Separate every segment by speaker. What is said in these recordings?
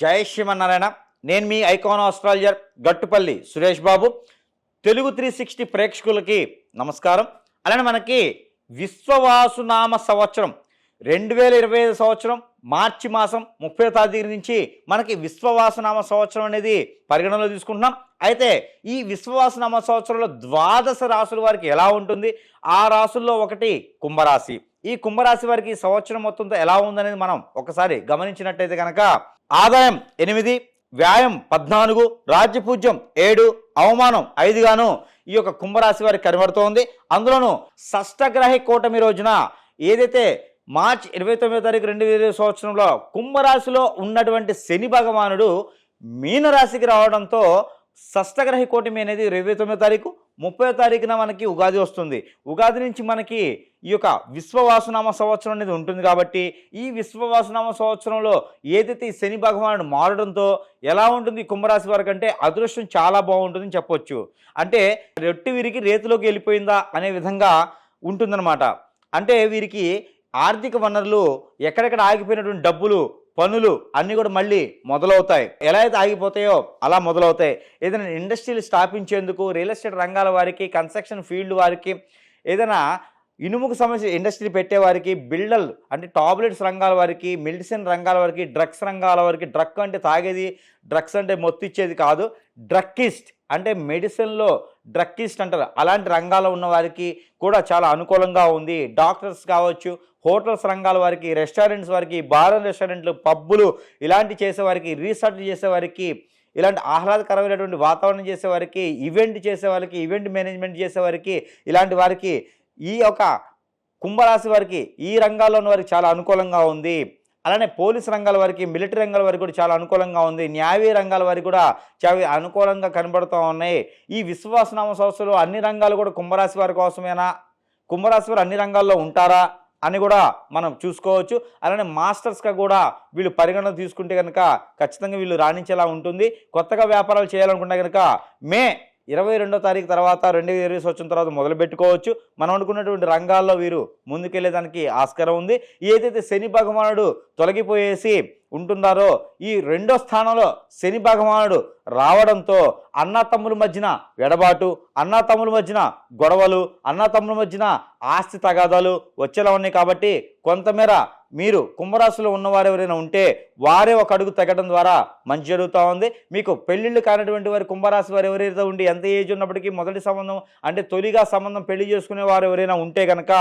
Speaker 1: జై శ్రీమన్నారాయణ. నేను మీ icon astrologer Gattupalli Suresh Babu. Telugu three sixty ప్రేక్షకులకి నమస్కారం. అలానే మనకి విశ్వవాసునామ సంవత్సరం. రెండు వేల ఇరవై ఐదు సంవత్సరం మార్చి మాసం ముప్పై తారీఖు నుంచి మనకి విశ్వవాసనామ సంవత్సరం అనేది పరిగణనలో తీసుకుంటున్నాం. అయితే ఈ విశ్వవాసనామ సంవత్సరంలో ద్వాదశ రాసుల వారికి ఎలా ఉంటుంది? ఆ రాసుల్లో ఒకటి కుంభరాశి. ఈ కుంభరాశి వారికి సంవత్సరం మొత్తంతో ఎలా ఉందనేది మనం ఒకసారి గమనించినట్టయితే కనుక ఆదాయం ఎనిమిది వ్యాయం పద్నాలుగు రాజ్యపూజ్యం ఏడు అవమానం ఐదుగాను ఈ యొక్క కుంభరాశి వారికి కనబడుతోంది. అందులోనూ షష్టగ్రహి కూటమి రోజున ఏదైతే మార్చ్ ఇరవై తొమ్మిదో తారీఖు రెండు వేల సంవత్సరంలో కుంభరాశిలో ఉన్నటువంటి శని భగవానుడు మీనరాశికి రావడంతో షష్టగ్రహి కూటమి అనేది ఇరవై తొమ్మిదో తారీఖు ముప్పై తారీఖున మనకి ఉగాది వస్తుంది. ఉగాది నుంచి మనకి ఈ యొక్క విశ్వవాసనామ సంవత్సరం అనేది ఉంటుంది కాబట్టి ఈ విశ్వవాసనామ సంవత్సరంలో ఏదైతే ఈ శని భగవానుడు మారడంతో ఎలా ఉంటుంది కుంభరాశి వారికి అంటే అదృష్టం చాలా బాగుంటుందని చెప్పొచ్చు. అంటే రెట్టి వీరికి రేతులోకి వెళ్ళిపోయిందా అనే విధంగా ఉంటుందన్నమాట. అంటే వీరికి ఆర్థిక వనరులు ఎక్కడెక్కడ ఆగిపోయినటువంటి డబ్బులు పనులు అన్నీ కూడా మళ్ళీ మొదలవుతాయి. ఎలా అయితే ఆగిపోతాయో అలా మొదలవుతాయి. ఏదైనా ఇండస్ట్రీలు స్థాపించేందుకు రియల్ ఎస్టేట్ రంగాల వారికి కన్స్ట్రక్షన్ ఫీల్డ్ వారికి ఏదైనా ఇనుముకు సంబంధించిన ఇండస్ట్రీ పెట్టేవారికి బిల్డర్ అంటే టాబ్లెట్స్ రంగాల వారికి మెడిసిన్ రంగాల వారికి డ్రగ్స్ రంగాల వారికి డ్రగ్ అంటే తాగేది డ్రగ్స్ అంటే మొత్తిచ్చేది కాదు. డ్రక్కిస్ట్ అంటే మెడిసిన్లో డ్రక్కిస్ట్ అంటారు. అలాంటి రంగాల్లో ఉన్న వారికి కూడా చాలా అనుకూలంగా ఉంది. డాక్టర్స్ కావచ్చు హోటల్స్ రంగాల వారికి రెస్టారెంట్స్ వారికి బార్ రెస్టారెంట్లు పబ్బులు ఇలాంటి చేసేవారికి రీసెర్చ్ చేసేవారికి ఇలాంటి ఆహ్లాదకరమైనటువంటి వాతావరణం చేసేవారికి ఈవెంట్ చేసేవారికి ఈవెంట్ మేనేజ్మెంట్ చేసేవారికి ఇలాంటి వారికి ఈ యొక్క కుంభరాశి వారికి ఈ రంగాల్లో వారికి చాలా అనుకూలంగా ఉంది. అలానే పోలీస్ రంగాల వారికి మిలిటరీ రంగాల వారికి కూడా చాలా అనుకూలంగా ఉంది. న్యాయ రంగాల వారికి కూడా చాలా అనుకూలంగా కనబడుతూ ఉన్నాయి. ఈ విశ్వాసనామ సంస్థలు అన్ని రంగాలు కూడా కుంభరాశి వారి కోసమేనా? కుంభరాశి వారు అన్ని రంగాల్లో ఉంటారా అని కూడా మనం చూసుకోవచ్చు. అలానే మాస్టర్స్గా కూడా వీళ్ళు పరిగణన తీసుకుంటే కనుక ఖచ్చితంగా వీళ్ళు రాణించేలా ఉంటుంది. కొత్తగా వ్యాపారాలు చేయాలనుకుంటే కనుక మే ఇరవై రెండో తారీఖు తర్వాత రెండు వేల ఇరవై సంవత్సరం తర్వాత మొదలు పెట్టుకోవచ్చు. మనం అనుకున్నటువంటి రంగాల్లో వీరు ముందుకెళ్ళేదానికి ఆస్కారం ఉంది. ఏదైతే శని భగవానుడు తొలగిపోయేసి ఉంటున్నారో ఈ రెండో స్థానంలో శని భగవానుడు రావడంతో అన్నా తమ్ముల మధ్యన ఎడబాటు అన్నతమ్ముల మధ్యన గొడవలు అన్నతమ్ముల మధ్యన ఆస్తి తగాదాలు వచ్చేలా ఉన్నాయి కాబట్టి కొంతమేర మీరు కుంభరాశిలో ఉన్నవారు ఎవరైనా ఉంటే వారే ఒక అడుగు తగ్గడం ద్వారా మంచి జరుగుతూ ఉంది. మీకు పెళ్ళిళ్ళు కానటువంటి వారి కుంభరాశి వారు ఎవరైతే ఉండి ఎంత ఏజ్ ఉన్నప్పటికీ మొదటి సంబంధం అంటే తొలిగా సంబంధం పెళ్ళి చేసుకునే వారు ఎవరైనా ఉంటే కనుక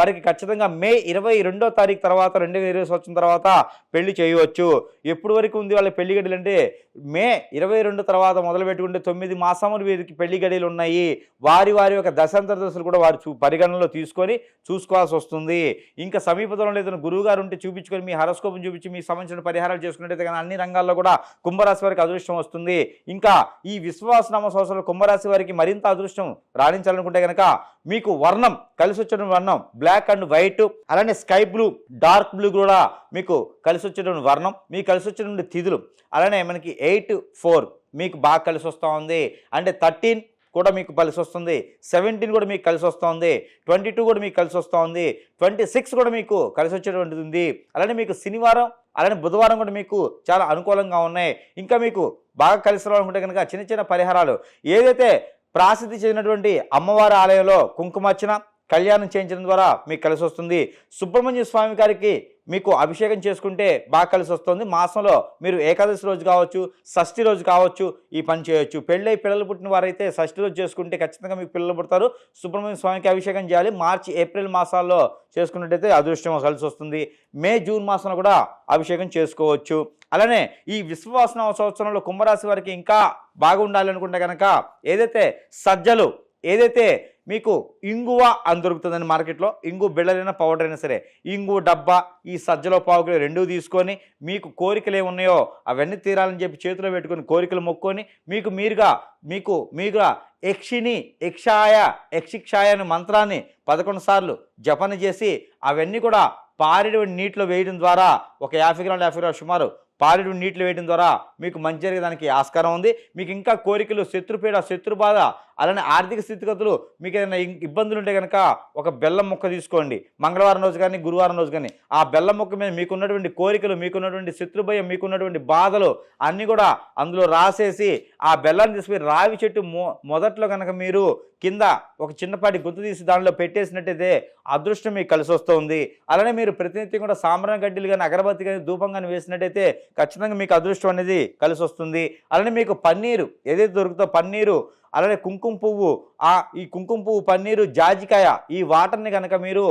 Speaker 1: వారికి ఖచ్చితంగా మే ఇరవై రెండో తారీఖు తర్వాత రెండు వేల ఇరవై సంవత్సరం తర్వాత పెళ్ళి చేయవచ్చు. ఎప్పుడు వరకు ఉంది వాళ్ళ పెళ్ళి గడియలు అంటే మే ఇరవై రెండు తర్వాత మొదలు పెట్టుకుంటే తొమ్మిది మాసములు వీరికి పెళ్ళి గడియలు ఉన్నాయి. వారి వారి యొక్క దశాంతర దశలు కూడా వారు చూ పరిగణనలో తీసుకొని చూసుకోవాల్సి వస్తుంది. ఇంకా సమీపంలో ఏదైనా గురువు గారు ఉంటే చూపించుకొని మీ హరస్కోపం చూపించి మీ సంబంధించిన పరిహారాలు చేసుకున్నట్టయితే కానీ అన్ని రంగాల్లో కూడా కుంభరాశి వారికి అదృష్టం వస్తుంది. ఇంకా ఈ విశ్వాసనామ సంవత్సరంలో కుంభరాశి వారికి మరింత అదృష్టం రాణించాలనుకుంటే కనుక మీకు వర్ణం కలిసి వచ్చిన వర్ణం బ్లాక్ అండ్ వైట్ అలానే స్కై బ్లూ డార్క్ బ్లూ కూడా మీకు కలిసి వచ్చేటువంటి వర్ణం మీకు కలిసి వచ్చేటువంటి తిథులు. అలానే మనకి ఎయిట్ ఫోర్ మీకు బాగా కలిసి వస్తూ ఉంది. అంటే థర్టీన్ కూడా మీకు కలిసి వస్తుంది సెవెంటీన్ కూడా మీకు కలిసి వస్తుంది ట్వంటీ టూ కూడా మీకు కలిసి వస్తుంది ట్వంటీ సిక్స్ కూడా మీకు కలిసి వచ్చేటువంటిది ఉంది. అలానే మీకు శనివారం అలానే బుధవారం కూడా మీకు చాలా అనుకూలంగా ఉన్నాయి. ఇంకా మీకు బాగా కలిసి రావాలనుకుంటే కనుక చిన్న చిన్న పరిహారాలు. ఏదైతే ప్రాసిద్ధి చెందినటువంటి అమ్మవారి ఆలయంలో కుంకుమార్చన కళ్యాణం చేయించడం ద్వారా మీకు కలిసి వస్తుంది. సుబ్రహ్మణ్య స్వామి గారికి మీకు అభిషేకం చేసుకుంటే బాగా కలిసి వస్తుంది. మాసంలో మీరు ఏకాదశి రోజు కావచ్చు షష్ఠి రోజు కావచ్చు ఈ పని చేయొచ్చు. పెళ్ళై పిల్లలు పుట్టిన వారైతే షష్ఠి రోజు చేసుకుంటే ఖచ్చితంగా మీకు పిల్లలు పుడతారు. సుబ్రహ్మణ్య స్వామికి అభిషేకం చేయాలి. మార్చి ఏప్రిల్ మాసాల్లో చేసుకున్నట్టయితే అదృష్టం కలిసి వస్తుంది. మే జూన్ మాసంలో కూడా అభిషేకం చేసుకోవచ్చు. అలానే ఈ విశ్వవాసన సంవత్సరంలో కుంభరాశి వారికి ఇంకా బాగుండాలి అనుకుంటే కనుక ఏదైతే సజ్జలు ఏదైతే మీకు ఇంగువ అని దొరుకుతుందండి మార్కెట్లో ఇంగు బిళ్ళలైనా పౌడర్ అయినా సరే ఇంగు డబ్బా ఈ సజ్జలో పావుకులు రెండూ తీసుకొని మీకు కోరికలు ఏమున్నాయో అవన్నీ తీరాలని చెప్పి చేతిలో పెట్టుకొని కోరికలు మొక్కొని మీకు మీరుగా మీకు మీరుగా యక్షిని యక్షాయ యక్షిక్షాయ అనే మంత్రాన్ని పదకొండు సార్లు జపన చేసి అవన్నీ కూడా పారిడు నీటిలో వేయడం ద్వారా ఒక యాభై గ్రాములు యాభై గ్రాములు సుమారు పాలిడు నీటిలో వేయడం ద్వారా మీకు మంచి జరిగేదానికి ఆస్కారం ఉంది. మీకు ఇంకా కోరికలు శత్రుపీడ శత్రుబాధ అలానే ఆర్థిక స్థితిగతులు మీకు ఏదైనా ఇబ్బందులు ఉంటే కనుక ఒక బెల్లం ముక్క తీసుకోండి. మంగళవారం రోజు కానీ గురువారం రోజు కానీ ఆ బెల్లం ముక్క మీద మీకున్నటువంటి కోరికలు మీకున్నటువంటి శత్రుభయం మీకున్నటువంటి బాధలు అన్నీ కూడా అందులో రాసేసి ఆ బెల్లాన్ని తీసుకుని రావి చెట్టు మొ మొదట్లో కనుక మీరు కింద ఒక చిన్నపాటి గుర్తు తీసి దానిలో పెట్టేసినట్టయితే అదృష్టం మీకు కలిసి వస్తుంది అలానే మీరు ప్రతినిత్యం కూడా సాంబ్రాణ గడ్డలు కానీ అగరబత్తి కానీ ధూపం కానీ వేసినట్టయితే ఖచ్చితంగా మీకు అదృష్టం అనేది కలిసి వస్తుంది అలానే మీకు పన్నీరు ఏదైతే దొరుకుతో పన్నీరు అలానే కుంకుమ పువ్వు ఆ ఈ కుంకుమ పువ్వు పన్నీరు జాజికాయ ఈ వాటర్ని కనుక మీరు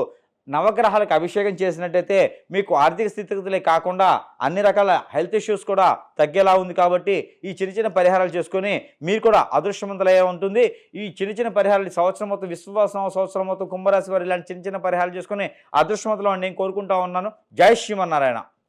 Speaker 1: నవగ్రహాలకు అభిషేకం చేసినట్టయితే మీకు ఆర్థిక స్థితిగతులే కాకుండా అన్ని రకాల హెల్త్ ఇష్యూస్ కూడా తగ్గేలా ఉంది కాబట్టి ఈ చిన్న చిన్న పరిహారాలు చేసుకొని మీరు కూడా అదృష్టవంతులయ్యే ఉంటుంది. ఈ చిన్న చిన్న పరిహారాలు సంవత్సరం మొత్తం విశ్వాసం సంవత్సరం మొత్తం కుంభరాశి వారు ఇలాంటి చిన్న చిన్న పరిహారాలు చేసుకొని అదృష్టవంతులు నేను కోరుకుంటా ఉన్నాను. జై శ్రీమన్నారాయణ.